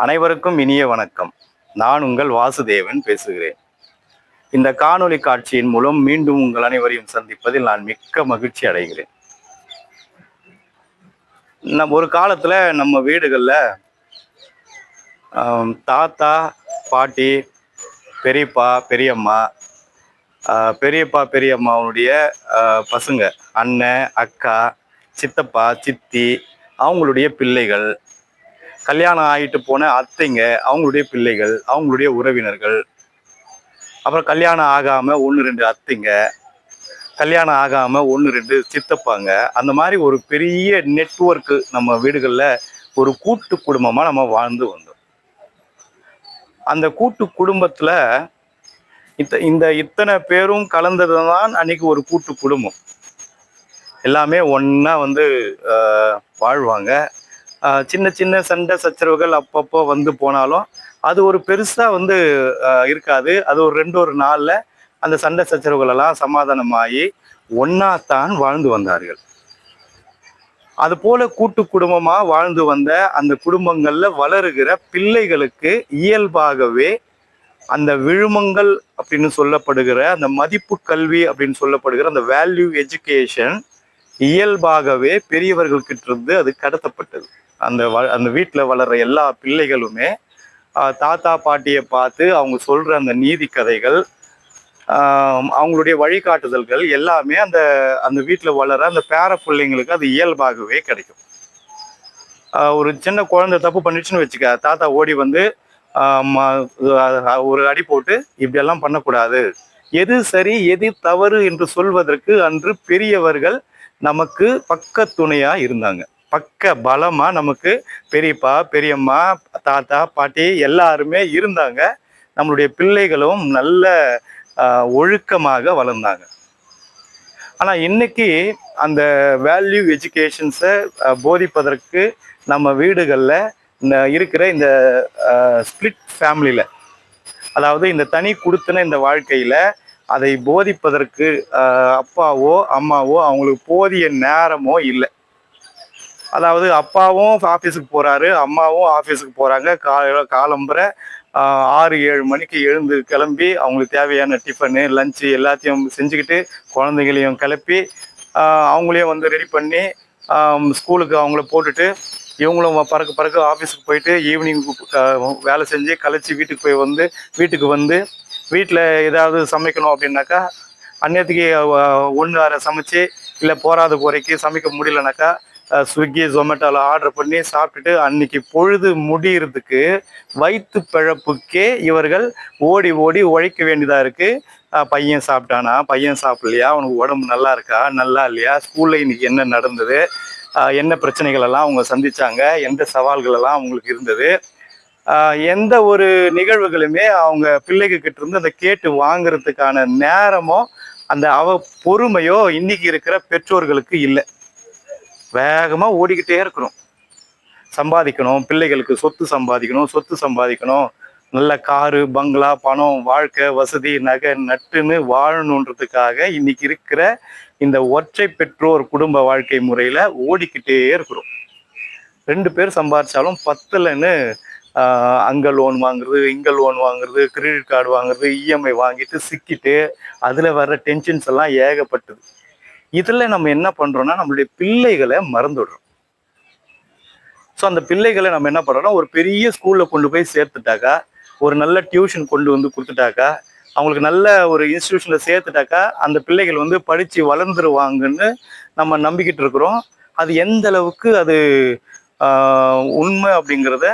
அனைவருக்கும் இனிய வணக்கம். நான் உங்கள் வாசுதேவன் பேசுகிறேன். இந்த காணொளி காட்சியின் மூலம் மீண்டும் உங்கள் அனைவரையும் சந்திப்பதில் நான் மிக்க மகிழ்ச்சி அடைகிறேன். நம் ஒரு காலத்தில் நம்ம வீடுகளில் தாத்தா பாட்டி பெரியப்பா பெரியம்மா பெரியப்பா பெரியம்மாவுடைய பசங்க அண்ணன் அக்கா சித்தப்பா சித்தி அவங்களுடைய பிள்ளைகள் கல்யாணம் ஆகிட்டு போன அத்தைங்க அவங்களுடைய பிள்ளைகள் அவங்களுடைய உறவினர்கள். அப்புறம் கல்யாணம் ஆகாமல் ஒன்று ரெண்டு அத்தைங்க. கல்யாணம் ஆகாமல் ஒன்று ரெண்டு சித்தப்பாங்க. அந்த மாதிரி ஒரு பெரிய நெட்வொர்க்கு நம்ம வீடுகளில் ஒரு கூட்டு குடும்பமாக நம்ம வாழ்ந்து வந்தோம். அந்த கூட்டு குடும்பத்தில் இத்த இந்த இத்தனை பேரும் கலந்தது தான் அன்னைக்கு ஒரு கூட்டு குடும்பம். எல்லாமே ஒன்றா வந்து வாழ்வாங்க. சின்ன சின்ன சண்டை சச்சரவுகள் அப்பப்போ வந்து போனாலும் அது ஒரு பெருசாக வந்து இருக்காது. அது ஒரு ரெண்டு ஒரு நாளில் அந்த சண்டை சச்சரவுகள் எல்லாம் சமாதானமாகி ஒன்னாத்தான் வாழ்ந்து வந்தார்கள். அது போல கூட்டு குடும்பமா வாழ்ந்து வந்த அந்த குடும்பங்கள்ல வளருகிற பிள்ளைகளுக்கு இயல்பாகவே அந்த விழுமங்கள் அப்படின்னு சொல்லப்படுகிற அந்த மதிப்பு கல்வி அப்படின்னு சொல்லப்படுகிற அந்த வேல்யூ எஜுகேஷன் இயல்பாகவே பெரியவர்கள்கிட்ட இருந்து அது கடத்தப்பட்டது. அந்த வ அந்த வீட்டில் வளர்ற எல்லா பிள்ளைகளுமே தாத்தா பாட்டியை பார்த்து அவங்க சொல்கிற அந்த நீதி கதைகள் அவங்களுடைய வழிகாட்டுதல்கள் எல்லாமே அந்த அந்த வீட்டில் வளர அந்த பேர பிள்ளைங்களுக்கு அது இயல்பாகவே கிடைக்கும். ஒரு சின்ன குழந்தை தப்பு பண்ணிடுச்சுன்னு வச்சுக்க தாத்தா ஓடி வந்து ஒரு அடி போட்டு இப்படியெல்லாம் பண்ணக்கூடாது. எது சரி எது தவறு என்று சொல்வதற்கு அன்று பெரியவர்கள் நமக்கு பக்க துணையாக இருந்தாங்க. பக்க பலமாக நமக்கு பெரியப்பா பெரியம்மா தாத்தா பாட்டி எல்லாருமே இருந்தாங்க. நம்மளுடைய பிள்ளைகளும் நல்ல ஒழுக்கமாக வளர்ந்தாங்க. ஆனால் இன்னைக்கு அந்த வேல்யூ எஜுகேஷன்ஸை போதிப்பதற்கு நம்ம வீடுகளில் இந்த இருக்கிற இந்த ஸ்பிளிட் ஃபேமிலியில் அதாவது இந்த தனி கொடுத்தன இந்த வாழ்க்கையில் அதை போதிப்பதற்கு அப்பாவோ அம்மாவோ அவங்களுக்கு போதிய நேரமோ இல்லை. அதாவது அப்பாவும் ஆஃபீஸுக்கு போறாரு அம்மாவும் ஆஃபீஸுக்கு போறாங்க. கால காலம்பரை ஆறு ஏழு மணிக்கு எழுந்து கிளம்பி அவங்களுக்கு தேவையான டிஃபனு லஞ்சு எல்லாத்தையும் செஞ்சுக்கிட்டு குழந்தைங்களையும் கிளப்பி அவங்களையும் வந்து ரெடி பண்ணி ஸ்கூலுக்கு அவங்கள போட்டுட்டு இவங்களும் பறக்க பறக்க ஆஃபீஸுக்கு போயிட்டு ஈவினிங் வேலை செஞ்சு கழிச்சு வீட்டுக்கு போய் வந்து வீட்டுக்கு வந்து வீட்டில் ஏதாவது சமைக்கணும் அப்படின்னாக்கா அந்நேரத்துக்கு ஒன்று அரை சமைச்சு இல்லை போராத குறைக்கு சமைக்க முடியலனாக்கா ஸ்விக்கி ஜொமேட்டோவில் ஆர்டர் பண்ணி சாப்பிட்டுட்டு அன்னைக்கு பொழுது முடியறதுக்கு வயிற்று பிழப்புக்கே இவர்கள் ஓடி ஓடி உழைக்க வேண்டியதாக இருக்குது பையன் சாப்பிட்டானா? பையன் சாப்பிட்லையா? அவனுக்கு உடம்பு நல்லா இருக்கா? நல்லா இல்லையா? ஸ்கூலில் இன்னைக்கு என்ன நடந்தது? என்ன பிரச்சனைகள் எல்லாம் அவங்க சந்திச்சாங்க? எந்த சவால்கள் எல்லாம் அவங்களுக்கு இருந்தது? எந்த ஒரு நிகழ்வுகளுமே அவங்க பிள்ளைங்க கிட்ட இருந்து அதை கேட்டு வாங்குறதுக்கான நேரமோ அந்த அவ பொறுமையோ இன்னைக்கு இருக்கிற பெற்றோர்களுக்கு இல்லை. வேகமாக ஓடிக்கிட்டே இருக்கிறோம் சம்பாதிக்கணும் பிள்ளைகளுக்கு சொத்து சம்பாதிக்கணும் சொத்து சம்பாதிக்கணும். நல்ல காரு பங்களா பணம் வாழ்க்கை வசதி நகை நட்டுன்னு வாழணுன்றதுக்காக இன்னைக்கு இருக்கிற இந்த ஒற்றை பெற்றோர் குடும்ப வாழ்க்கை முறையில் ஓடிக்கிட்டே இருக்கிறோம். ரெண்டு பேர் சம்பாதிச்சாலும் பத்தலைன்னு அங்கே லோன் வாங்குறது இங்கே லோன் வாங்குறது கிரெடிட் கார்டு வாங்குறது இஎம்ஐ வாங்கிட்டு சிக்கிட்டு அதில் வர்ற டென்ஷன்ஸ் எல்லாம் ஏகப்பட்டது. இதுல நம்ம என்ன பண்றோம்னா நம்மளுடைய பிள்ளைகளை மறந்துடுறோம். ஸோ அந்த பிள்ளைகளை நம்ம என்ன பண்ணுறோன்னா ஒரு பெரிய ஸ்கூலில் கொண்டு போய் சேர்த்துட்டாக்கா ஒரு நல்ல டியூஷன் கொண்டு வந்து கொடுத்துட்டாக்கா அவங்களுக்கு நல்ல ஒரு இன்ஸ்டியூஷனில் சேர்த்துட்டாக்கா அந்த பிள்ளைகள் வந்து படித்து வளர்ந்துருவாங்கன்னு நம்ம நம்பிக்கிட்டு இருக்கிறோம். அது எந்த அளவுக்கு அது உண்மை அப்படிங்கிறத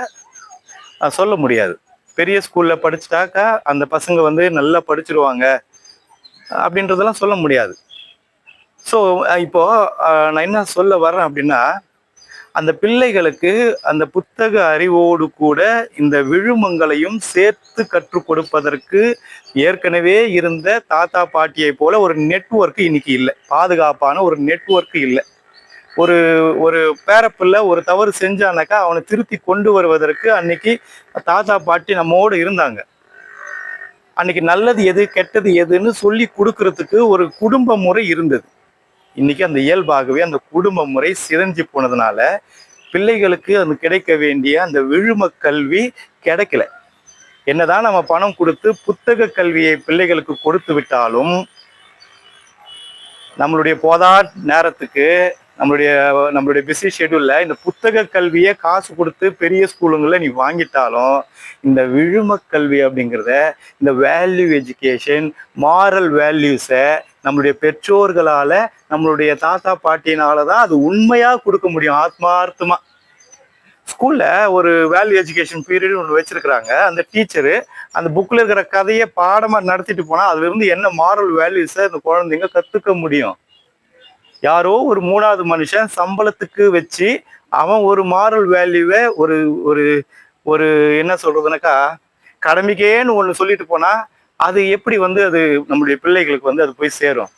சொல்ல முடியாது. பெரிய ஸ்கூலில் படிச்சுட்டாக்கா அந்த பசங்க வந்து நல்லா படிச்சிருவாங்க அப்படின்றதெல்லாம் சொல்ல முடியாது. ஸோ இப்போ நான் என்ன சொல்ல வரேன் அப்படின்னா அந்த பிள்ளைகளுக்கு அந்த புத்தக அறிவோடு கூட இந்த விழுமங்களையும் சேர்த்து கற்றுக் கொடுப்பதற்கு ஏற்கனவே இருந்த தாத்தா பாட்டியை போல ஒரு நெட்ஒர்க் இன்னைக்கு இல்லை. பாதுகாப்பான ஒரு நெட்ஒர்க் இல்லை. ஒரு ஒரு பேரப்பிள்ளை ஒரு தவறு செஞ்சானாக்கா அவனை திருத்தி கொண்டு வருவதற்கு அன்னைக்கு தாத்தா பாட்டி நம்மோடு இருந்தாங்க. அன்னைக்கு நல்லது எது கெட்டது எதுன்னு சொல்லி கொடுக்கறதுக்கு ஒரு குடும்ப முறை இருந்தது. இன்னைக்கு அந்த இயல்பாகவே அந்த குடும்ப முறை சிதைஞ்சு போனதுனால பிள்ளைகளுக்கு அது கிடைக்க வேண்டிய அந்த விழும கல்வி கிடைக்கல. என்னதான் நம்ம பணம் கொடுத்து புத்தக கல்வியை பிள்ளைகளுக்கு கொடுத்து விட்டாலும் நம்மளுடைய போதா நேரத்துக்கு நம்மளுடைய நம்மளுடைய பிஸி ஷெடியூல்ல இந்த புத்தக கல்வியை காசு கொடுத்து பெரிய ஸ்கூலுங்களில் நீ வாங்கிட்டாலும் இந்த விழும கல்வி அப்படிங்கிறத இந்த வேல்யூ எஜுகேஷன் மாரல் வேல்யூஸை நம்மளுடைய பெற்றோர்களால நம்மளுடைய தாத்தா பாட்டினால தான் அது உண்மையா கொடுக்க முடியும் ஆத்மார்த்தமா. ஸ்கூல்ல ஒரு வேல்யூ எஜுகேஷன் பீரியட் ஒன்று வச்சிருக்கிறாங்க. அந்த டீச்சரு அந்த புக்ல இருக்கிற கதையை பாடமா நடத்திட்டு போனா அதுல இருந்து என்ன மாரல் வேல்யூஸை அந்த குழந்தைங்க கத்துக்க முடியும். யாரோ ஒரு மூணாவது மனுஷன் சம்பளத்துக்கு வச்சு அவன் ஒரு மாரல் வேல்யூவை ஒரு ஒரு ஒரு என்ன சொல்றதுனாக்கா கடமைக்கேன்னு ஒன்று சொல்லிட்டு போனா அது எப்படி வந்து அது நம்மளுடைய பிள்ளைகளுக்கு வந்து அது போய் சேரும்?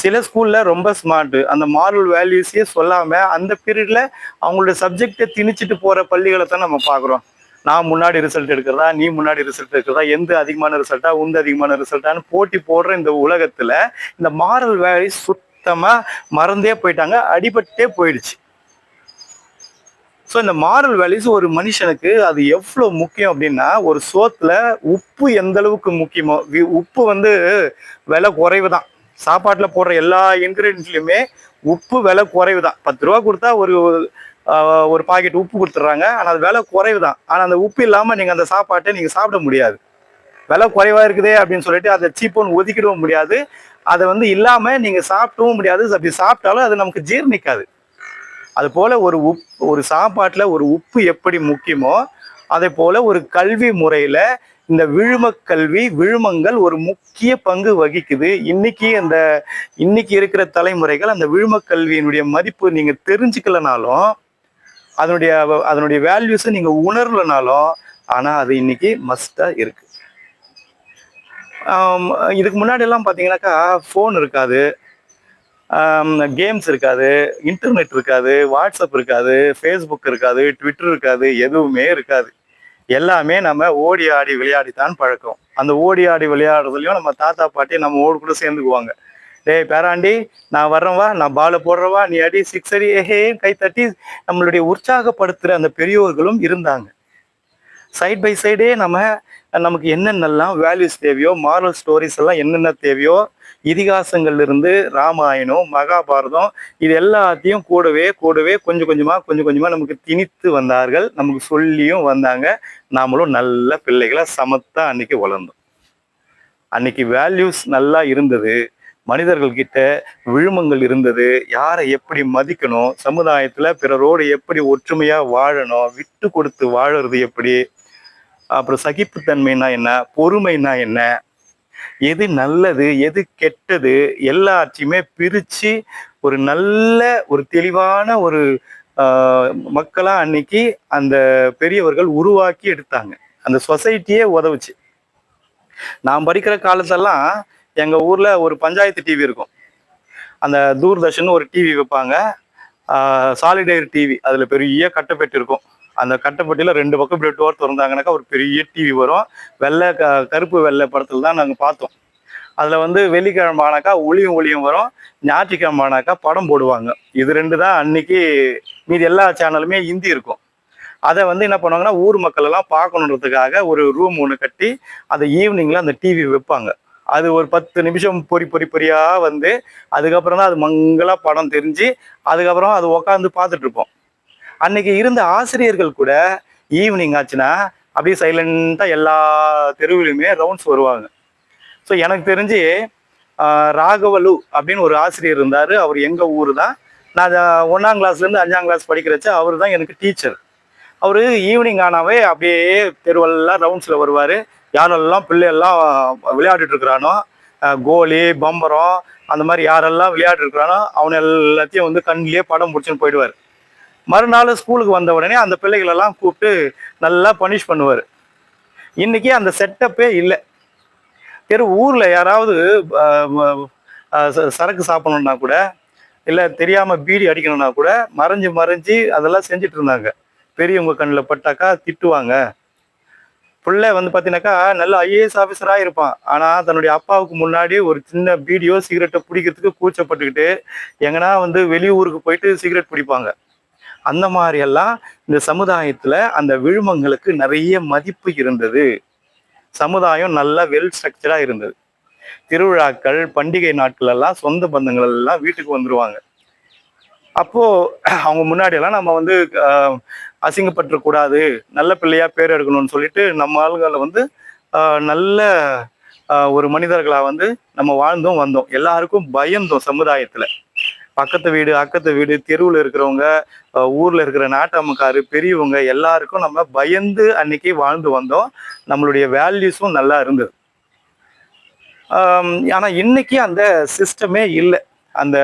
சில ஸ்கூல்ல ரொம்ப ஸ்மார்ட் அந்த மாரல் வேல்யூஸே சொல்லாம அந்த பீரியட்ல அவங்களுடைய சப்ஜெக்டை திணிச்சிட்டு போற பள்ளிகளை தான் நம்ம பார்க்குறோம். நான் முன்னாடி ரிசல்ட் எடுக்கிறதா நீ முன்னாடி ரிசல்ட் எடுக்கிறதா எந்த அதிகமான ரிசல்ட்டா உந்த அதிகமான ரிசல்ட்டான்னு போட்டி போடுற இந்த உலகத்துல இந்த மாரல் வேல்யூஸ் சுத்தமா மறந்தே போயிட்டாங்க அடிபட்டே போயிடுச்சு. ஸோ இந்த மாரல் வேல்யூஸ் ஒரு மனுஷனுக்கு அது எவ்வளோ முக்கியம் அப்படின்னா ஒரு சோத்தில் உப்பு எந்த அளவுக்கு முக்கியமோ வி- உப்பு வந்து விலை குறைவு தான் சாப்பாட்டில் போடுற எல்லா இன்க்ரீடியன்ட்லையுமே உப்பு விலை குறைவு தான் பத்து ரூபா கொடுத்தா ஒரு ஒரு பாக்கெட் உப்பு கொடுத்துட்றாங்க. ஆனால் அது விலை குறைவு தான் ஆனால் அந்த உப்பு இல்லாமல் நீங்கள் அந்த சாப்பாட்டை நீங்கள் சாப்பிட முடியாது. விலை குறைவாக இருக்குதே அப்படின்னு சொல்லிட்டு அதை சீப்போன்னு ஒதுக்கிடவும் முடியாது. அதை வந்து இல்லாமல் நீங்கள் சாப்பிடவும் முடியாது. அப்படி சாப்பிட்டாலும் அது நமக்கு ஜீரணிக்காது. அது போல் ஒரு உப் ஒரு சாப்பாட்டில் ஒரு உப்பு எப்படி முக்கியமோ அதே போல் ஒரு கல்வி முறையில் இந்த விழுமக்கல்வி விழுமங்கள் ஒரு முக்கிய பங்கு வகிக்குது. இன்னைக்கு அந்த இன்னைக்கு இருக்கிற தலைமுறைகள் அந்த விழுமக் கல்வியினுடைய மதிப்பு நீங்கள் தெரிஞ்சுக்கலனாலும் அதனுடைய அதனுடைய வேல்யூஸை நீங்கள் உணரலனாலும் ஆனால் அது இன்னைக்கு மஸ்ட்டாக இருக்குது இதுக்கு முன்னாடி எல்லாம் பார்த்தீங்கன்னாக்கா ஃபோன் இருக்காது. கேம்ஸ் இருக்காது இன்டர்நெட் இருக்காது வாட்ஸ்அப் இருக்காது ஃபேஸ்புக் இருக்காது ட்விட்டர் இருக்காது எதுவுமே இருக்காது. எல்லாமே நம்ம ஓடி ஆடி விளையாடி தான் பழக்கம். அந்த ஓடி ஆடி விளையாடுறதுலையும் நம்ம தாத்தா பாட்டி நம்ம ஓடு கூட சேர்ந்துக்குவாங்க. டேய் பேராண்டி நான் வர்றேன் வா நான் பாலை போடுறவா நீ அடி சிக்ஸ் அடி ஏஹே கை தட்டி நம்மளுடைய உற்சாகப்படுத்துகிற அந்த பெரியோர்களும் இருந்தாங்க. சைட் பை சைடே நம்ம நமக்கு என்னென்னலாம் வேல்யூஸ் தேவையோ மாரல் ஸ்டோரிஸ் எல்லாம் என்னென்ன தேவையோ இதிகாசங்கள்ல இருந்து ராமாயணம் மகாபாரதம் இது எல்லாத்தையும் கூடவே கூடவே கொஞ்சம் கொஞ்சமா கொஞ்சம் கொஞ்சமா நமக்கு திணித்து வந்தார்கள். நமக்கு சொல்லியும் வந்தாங்க. நாமளும் நல்ல பிள்ளைகளை சமத்தா அன்னைக்கு வளர்ந்தோம். அன்னைக்கு வேல்யூஸ் நல்லா இருந்தது. மனிதர்கள் கிட்ட விழுமங்கள் இருந்தது. யாரை எப்படி மதிக்கணும்? சமுதாயத்துல பிறரோடு எப்படி ஒற்றுமையா வாழணும்? விட்டு கொடுத்து வாழறது எப்படி? அப்புறம் சகிப்புத்தன்மைனா என்ன? பொறுமைனா என்ன? எது நல்லது எது கெட்டது? எல்லாத்தையுமே பிரித்து ஒரு நல்ல ஒரு தெளிவான ஒரு மக்களாக அன்னைக்கு அந்த பெரியவர்கள் உருவாக்கி எடுத்தாங்க. அந்த சொசைட்டியே உதவுச்சு. நான் படிக்கிற காலத்தெல்லாம் எங்கள் ஊரில் ஒரு பஞ்சாயத்து டிவி இருக்கும். அந்த தூர்தர்ஷன் ஒரு டிவி வைப்பாங்க. சாலிடேர் டிவி அதில் பெரிய கட்டப்பெற்று இருக்கும். அந்த கட்டப்பட்டியில் ரெண்டு பக்கம் இப்படி டோர் திறந்தாங்கனாக்கா ஒரு பெரிய டிவி வரும். வெள்ளை க கருப்பு வெள்ளை படத்தில் தான் நாங்கள் பார்த்தோம். அதில் வந்து வெள்ளிக்கிழமை ஆனாக்கா ஒளியும் ஒளியும் வரும். ஞாயிற்றுக்கிழமை ஆனாக்கா படம் போடுவாங்க. இது ரெண்டு தான் அன்னைக்கு மீதி எல்லா சேனலுமே ஹிந்தி இருக்கும். அதை வந்து என்ன பண்ணுவாங்கன்னா ஊர் மக்கள் எல்லாம் பார்க்கணுன்றதுக்காக ஒரு ரூம் ஒன்று கட்டி அதை ஈவினிங்கில் அந்த டிவி வைப்பாங்க. அது ஒரு பத்து நிமிஷம் பொறி பொறி பொறியாக வந்து அதுக்கப்புறம் தான் அது மங்களாக படம் தெரிஞ்சு அதுக்கப்புறம் அது உட்காந்து பார்த்துட்ருப்போம் அன்னைக்கு இருந்த ஆசிரியர்கள் கூட ஈவினிங் ஆச்சுன்னா அப்படியே சைலண்டாக எல்லா தெருவிலையுமே ரவுண்ட்ஸ் வருவாங்க. ஸோ எனக்கு தெரிஞ்சு ராகவலு அப்படின்னு ஒரு ஆசிரியர் இருந்தார். அவர் எங்கள் ஊர் தான். நான் ஒன்றாம் கிளாஸ்லேருந்து அஞ்சாம் கிளாஸ் படிக்கிறச்ச அவர் தான் எனக்கு டீச்சர் அவர் ஈவினிங் ஆனாவே அப்படியே தெருவெல்லாம் ரவுண்ட்ஸில் வருவார். யாரெல்லாம் பிள்ளையெல்லாம் விளையாடிட்டு இருக்கிறானோ கோலி பம்பரம் அந்த மாதிரி யாரெல்லாம் விளையாடிட்டு அவன் அவனை எல்லாத்தையும் வந்து கண்ணிலேயே படம் பிடிச்சின்னு போயிடுவார். மறுநாள் ஸ்கூலுக்கு வந்த உடனே அந்த பிள்ளைகளெல்லாம் கூப்பிட்டு நல்லா பனிஷ் பண்ணுவார். இன்றைக்கி அந்த செட்டப்பே இல்லை. தெரு ஊரில் யாராவது ச- சரக்கு சாப்பிடணுன்னா கூட இல்லை தெரியாமல் பீடி அடிக்கணும்னா கூட மறைஞ்சு மறைஞ்சு அதெல்லாம் செஞ்சுட்டு இருந்தாங்க. பெரியவங்க கண்ணில் பட்டாக்கா திட்டுவாங்க. பிள்ளை வந்து பார்த்தீங்கன்னாக்கா நல்ல ஐஏஎஸ் ஆஃபீஸராக இருப்பான். ஆனால் தன்னுடைய அப்பாவுக்கு முன்னாடி ஒரு சின்ன பீடியோ சிகரெட்டை பிடிக்கிறதுக்கு கூச்சப்பட்டுக்கிட்டு எங்கன்னா வந்து வெளியூருக்கு போயிட்டு சிகரெட் பிடிப்பாங்க அந்த மாதிரியெல்லாம் இந்த சமுதாயத்தில் அந்த விழுமங்களுக்கு நிறைய மதிப்பு இருந்தது. சமுதாயம் நல்லா வெல் ஸ்ட்ரக்சராக இருந்தது. திருவிழாக்கள் பண்டிகை நாட்கள் எல்லாம் சொந்த பந்தங்கள் எல்லாம் வீட்டுக்கு வந்துருவாங்க. அப்போ அவங்க முன்னாடி எல்லாம் நம்ம வந்து அசிங்கப்பட்டுறக்கூடாது நல்ல பிள்ளையா பேர் எடுக்கணும்னு சொல்லிட்டு நம்ம ஆளுங்களை வந்து நல்ல ஒரு மனிதர்களாக வந்து நம்ம வாழ்ந்தோம் வந்தோம். எல்லாருக்கும் பயந்தோம் சமுதாயத்தில். பக்கத்து வீடு அக்கத்து வீடு தெருவில் இருக்கிறவங்க ஊரில் இருக்கிற நாட்டாமக்காரு பெரியவங்க எல்லாருக்கும் நம்ம பயந்து அன்னைக்கு வாழ்ந்து வந்தோம். நம்மளுடைய வேல்யூஸும் நல்லா இருந்தது. ஆனால் இன்னைக்கு அந்த சிஸ்டமே இல்லை. அந்த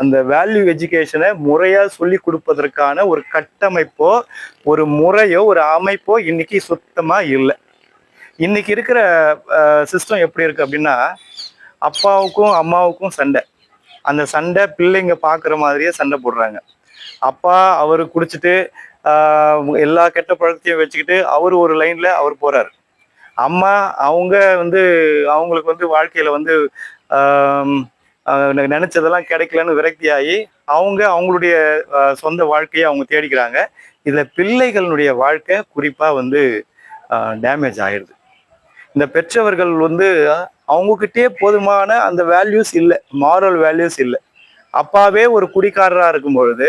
அந்த வேல்யூ எஜுகேஷனை முறையாக சொல்லி கொடுப்பதற்கான ஒரு கட்டமைப்போ ஒரு முறையோ ஒரு அமைப்போ இன்னைக்கு சுத்தமாக இல்லை. இன்னைக்கு இருக்கிற சிஸ்டம் எப்படி இருக்கு அப்படின்னா அப்பாவுக்கும் அம்மாவுக்கும் சண்டை. அந்த சண்டை பிள்ளைங்க பார்க்குற மாதிரியே சண்டை போடுறாங்க. அப்பா அவர் குடிச்சிட்டு எல்லா கெட்ட பழக்கத்தையும் வச்சுக்கிட்டு அவர் ஒரு லைனில் அவர் போகிறார் அம்மா அவங்க வந்து அவங்களுக்கு வந்து வாழ்க்கையில் வந்து நினச்சதெல்லாம் ஆஹ் நெ- நினைச்சதெல்லாம் கிடைக்கலன்னு விரக்தியாகி அவங்க அவங்களுடைய சொந்த வாழ்க்கையை அவங்க தேடிக்கிறாங்க. இதில் பிள்ளைகளுடைய வாழ்க்கை குறிப்பாக வந்து டேமேஜ் ஆயிடுது இந்த பெற்றவர்கள் வந்து அவங்கக்கிட்டே போதுமான அந்த வேல்யூஸ் இல்லை மாரல் வேல்யூஸ் இல்லை. அப்பாவே ஒரு குடிக்காரராக இருக்கும் பொழுது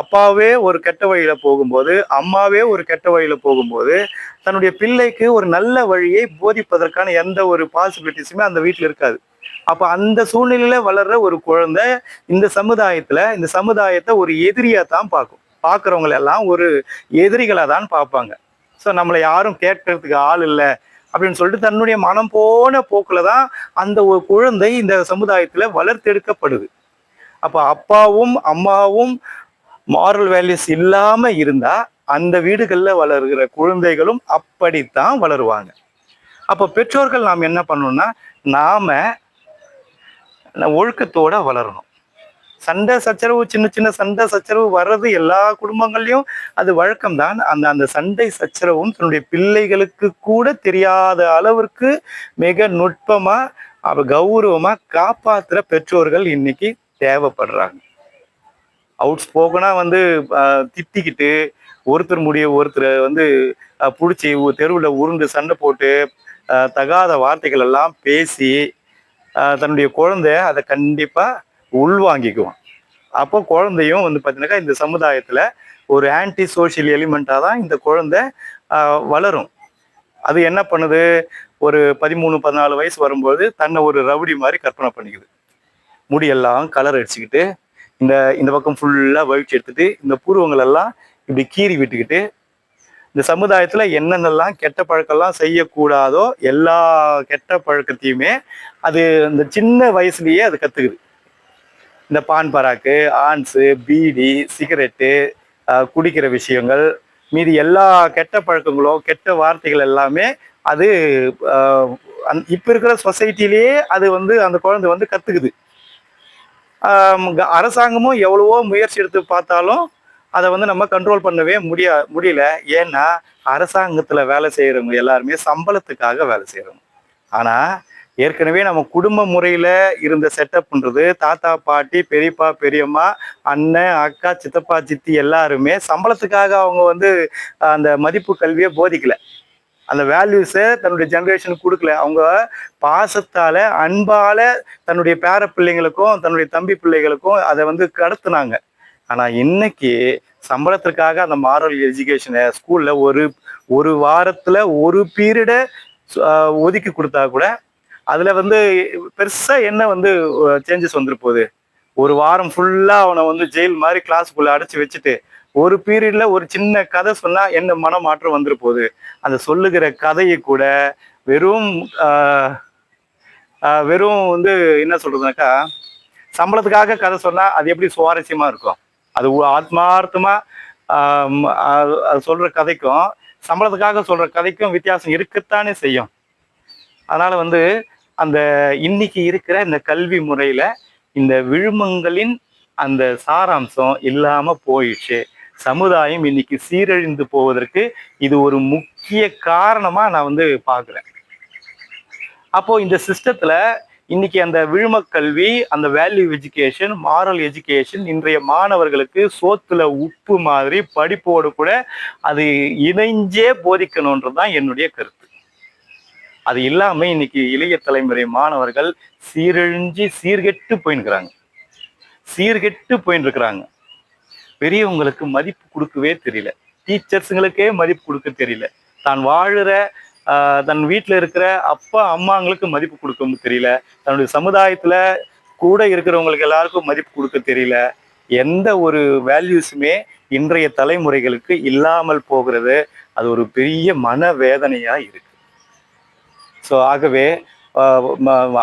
அப்பாவே ஒரு கெட்ட வழியில் போகும்போது அம்மாவே ஒரு கெட்ட வழியில் போகும்போது தன்னுடைய பிள்ளைக்கு ஒரு நல்ல வழியை போதிப்பதற்கான எந்த ஒரு பாசிபிலிட்டிஸுமே அந்த வீட்டில் இருக்காது. அப்போ அந்த சூழ்நிலையில வளர்ற ஒரு குழந்தை இந்த சமுதாயத்தில் இந்த சமுதாயத்தை ஒரு எதிரியாக தான் பார்க்கும். பார்க்குறவங்களெல்லாம் ஒரு எதிரிகளாக தான் பார்ப்பாங்க. ஸோ நம்மளை யாரும் கேட்கறதுக்கு ஆள் இல்லை. அப்படின்னு சொல்லிட்டு தன்னுடைய மனம் போன போக்கில் தான் அந்த ஒரு குழந்தை இந்த சமுதாயத்தில் வளர்த்தெடுக்கப்படுது. அப்போ அப்பாவும் அம்மாவும் மாரல் வேல்யூஸ் இல்லாமல் இருந்தால் அந்த வீடுகளில் வளர்கிற குழந்தைகளும் அப்படித்தான் வளருவாங்க. அப்போ பெற்றோர்கள் நாம் என்ன பண்ணணும்னா நாம் ஒழுக்கத்தோடு வளரணும். சண்டை சச்சரவு சின்ன சின்ன சண்டை சச்சரவு வர்றது எல்லா குடும்பங்கள்லையும் அது வழக்கம்தான். அந்த அந்த சண்டை சச்சரவும் தன்னுடைய பிள்ளைகளுக்கு கூட தெரியாத அளவிற்கு மிக நுட்பமா அவ கௌரவமா காப்பாத்துற பெற்றோர்கள் இன்னைக்கு தேவைப்படுறாங்க. அவுட் ஸ்போக்கனா வந்து திட்டிக்கிட்டு ஒருத்தர் முடிய ஒருத்தர் வந்து பிடிச்சி தெருவில் உருண்டு சண்டை போட்டு தகாத வார்த்தைகள் எல்லாம் பேசி தன்னுடைய குழந்தை அதை கண்டிப்பாக உள்வாங்கிக்குவான். அப்போ குழந்தையும் வந்து பார்த்தீங்கன்னாக்கா இந்த சமுதாயத்தில் ஒரு ஆன்டி சோஷியல் எலிமெண்ட்டாக தான் இந்த குழந்தை வளரும். அது என்ன பண்ணுது? ஒரு பதிமூணு பதினாலு வயசு வரும்போது தன்னை ஒரு ரவுடி மாதிரி கற்பனை பண்ணிக்குது. முடியெல்லாம் கலர் அடிச்சுக்கிட்டு இந்த இந்த பக்கம் ஃபுல்லாக வழிச்சு எடுத்துட்டு இந்த பூர்வங்கள் இப்படி கீறி விட்டுக்கிட்டு இந்த சமுதாயத்தில் என்னென்னலாம் கெட்ட பழக்கம்லாம் செய்யக்கூடாதோ எல்லா கெட்ட பழக்கத்தையுமே அது இந்த சின்ன வயசுலேயே அது கற்றுக்குது இந்த பான் பராக்கு ஆன்ஸு பீடி சிகரெட்டு குடிக்கிற விஷயங்கள் மீதி எல்லா கெட்ட பழக்கங்களோ கெட்ட வார்த்தைகள் எல்லாமே அது ஆஹ் அந் இருக்கிற சொசைட்டிலேயே அது வந்து அந்த குழந்தை வந்து கத்துக்குது. ஆஹ் அரசாங்கமும் எவ்வளவோ முயற்சி எடுத்து பார்த்தாலும் அதை வந்து நம்ம கண்ட்ரோல் பண்ணவே முடியா முடியல. ஏன்னா அரசாங்கத்துல வேலை செய்யறவங்க எல்லாருமே சம்பளத்துக்காக வேலை செய்யறவங்க ஆனா ஏற்கனவே நம்ம குடும்ப முறையில் இருந்த செட்டப்ன்றது தாத்தா பாட்டி பெரியப்பா பெரியம்மா அண்ணன் அக்கா சித்தப்பா சித்தி எல்லாருமே சம்பளத்துக்காக அவங்க வந்து அந்த மதிப்பு கல்வியை போதிக்கலை. அந்த வேல்யூஸை தன்னுடைய ஜென்ரேஷனுக்கு கொடுக்கல. அவங்க பாசத்தால் அன்பால் தன்னுடைய பேர பிள்ளைங்களுக்கும் தன்னுடைய தம்பி பிள்ளைகளுக்கும் அதை வந்து கடத்துனாங்க. ஆனால் இன்னைக்கு சம்பளத்திற்காக அந்த மாரல் எஜுகேஷனை ஸ்கூலில் ஒரு ஒரு வாரத்தில் ஒரு பீரியடை ஒதுக்கி கொடுத்தா கூட அதுல வந்து பெருசா என்ன வந்து சேஞ்சஸ் வந்துரு போகுது? ஒரு வாரம் ஃபுல்லா அவனை வந்து ஜெயில் மாதிரி கிளாஸுக்குள்ள அடைச்சு வச்சுட்டு ஒரு பீரியட்ல ஒரு சின்ன கதை சொன்னா என்ன மனமாற்றம் வந்துரு போகுது? அந்த சொல்லுகிற கதையை கூட வெறும் வெறும் வந்து என்ன சொல்றதுனாக்கா சம்பளத்துக்காக கதை சொன்னா அது எப்படி சுவாரஸ்யமா இருக்கும்? அது ஆத்மார்த்தமா அது அது சொல்ற கதைக்கும் சம்பளத்துக்காக சொல்ற கதைக்கும் வித்தியாசம் இருக்கத்தானே செய்யும். அதனால வந்து அந்த இன்னைக்கு இருக்கிற இந்த கல்வி முறையில் இந்த விழுமங்களின் அந்த சாராம்சம் இல்லாமல் போயிடுச்சு. சமுதாயம் இன்னைக்கு சீரழிந்து போவதற்கு இது ஒரு முக்கிய காரணமாக நான் வந்து பார்க்குறேன். அப்போது இந்த சிஸ்டத்தில் இன்னைக்கு அந்த விழும கல்வி அந்த வேல்யூ எஜுகேஷன் மாரல் எஜுகேஷன் இன்றைய மாணவர்களுக்கு சோத்துல உப்பு மாதிரி படிப்போடு கூட அது இணைஞ்சே போதிக்கணுன்றது தான் என்னுடைய கருத்து. அது இல்லாம இன்னைக்கு இளைய தலைமுறை மாணவர்கள் சீரழிஞ்சு சீர்கெட்டு போயின்னுக்கிறாங்க சீர்கெட்டு போயின்னு இருக்கிறாங்க பெரியவங்களுக்கு மதிப்பு கொடுக்கவே தெரியல. டீச்சர்ஸுங்களுக்கே மதிப்பு கொடுக்க தெரியல. தான் வாழுற தன் வீட்டில் இருக்கிற அப்பா அம்மாங்களுக்கு மதிப்பு கொடுக்க தெரியல. தன்னுடைய சமுதாயத்தில் கூட இருக்கிறவங்களுக்கு எல்லாருக்கும் மதிப்பு கொடுக்க தெரியல. எந்த ஒரு வேல்யூஸுமே இன்றைய தலைமுறைகளுக்கு இல்லாமல் போகிறது. அது ஒரு பெரிய மனவேதனையா இருக்கு. ஸோ ஆகவே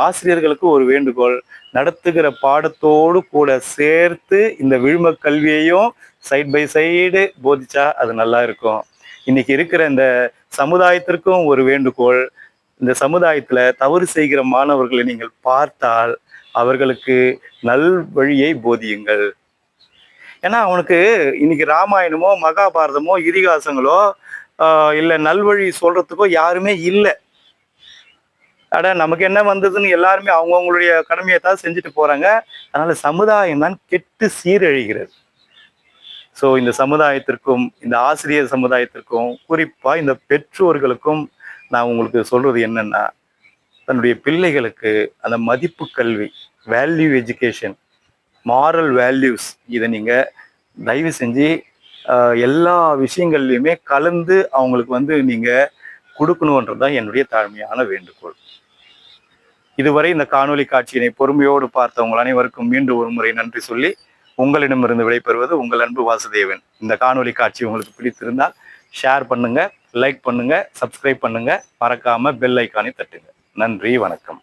ஆசிரியர்களுக்கு ஒரு வேண்டுகோள். நடத்துகிற பாடத்தோடு கூட சேர்த்து இந்த விழும கல்வியையும் சைட் பை சைடு போதிச்சா அது நல்லா இருக்கும். இன்னைக்கு இருக்கிற இந்த சமுதாயத்திற்கும் ஒரு வேண்டுகோள். இந்த சமுதாயத்துல தவறு செய்கிற மாணவர்களை நீங்கள் பார்த்தால் அவர்களுக்கு நல் வழியை போதியுங்கள். ஏன்னா அவனுக்கு இன்னைக்கு ராமாயணமோ மகாபாரதமோ இதிகாசங்களோ இல்லை நல்வழி சொல்றதுக்கோ யாருமே இல்லை. அட நமக்கு என்ன வந்ததுன்னு எல்லாருமே அவங்கவுங்களுடைய கடமையை தான் செஞ்சுட்டு போறாங்க. அதனால சமுதாயம் தான் கெட்டு சீரழிகிறது. ஸோ இந்த சமுதாயத்திற்கும் இந்த ஆசிரியர் சமுதாயத்திற்கும் குறிப்பாக இந்த பெற்றோர்களுக்கும் நான் உங்களுக்கு சொல்றது என்னன்னா தன்னுடைய பிள்ளைகளுக்கு அந்த மதிப்பு கல்வி வேல்யூ எஜுகேஷன் மாரல் வேல்யூஸ் இதை நீங்கள் தயவு செஞ்சு எல்லா விஷயங்கள்லையுமே கலந்து அவங்களுக்கு வந்து நீங்கள் கொடுக்கணுன்றது தான் என்னுடைய தாழ்மையான வேண்டுகோள். இதுவரை இந்த காணொலி காட்சியினை பொறுமையோடு பார்த்தவங்கள் அனைவருக்கும் மீண்டும் ஒரு முறை நன்றி சொல்லி உங்களிடமிருந்து விடைபெறுவது உங்கள் அன்பு வாசுதேவன். இந்த காணொலி காட்சி உங்களுக்கு பிடித்திருந்தால் ஷேர் பண்ணுங்க லைக் பண்ணுங்க சப்ஸ்கிரைப் பண்ணுங்க. மறக்காம பெல் ஐக்கானை தட்டுங்க. நன்றி வணக்கம்.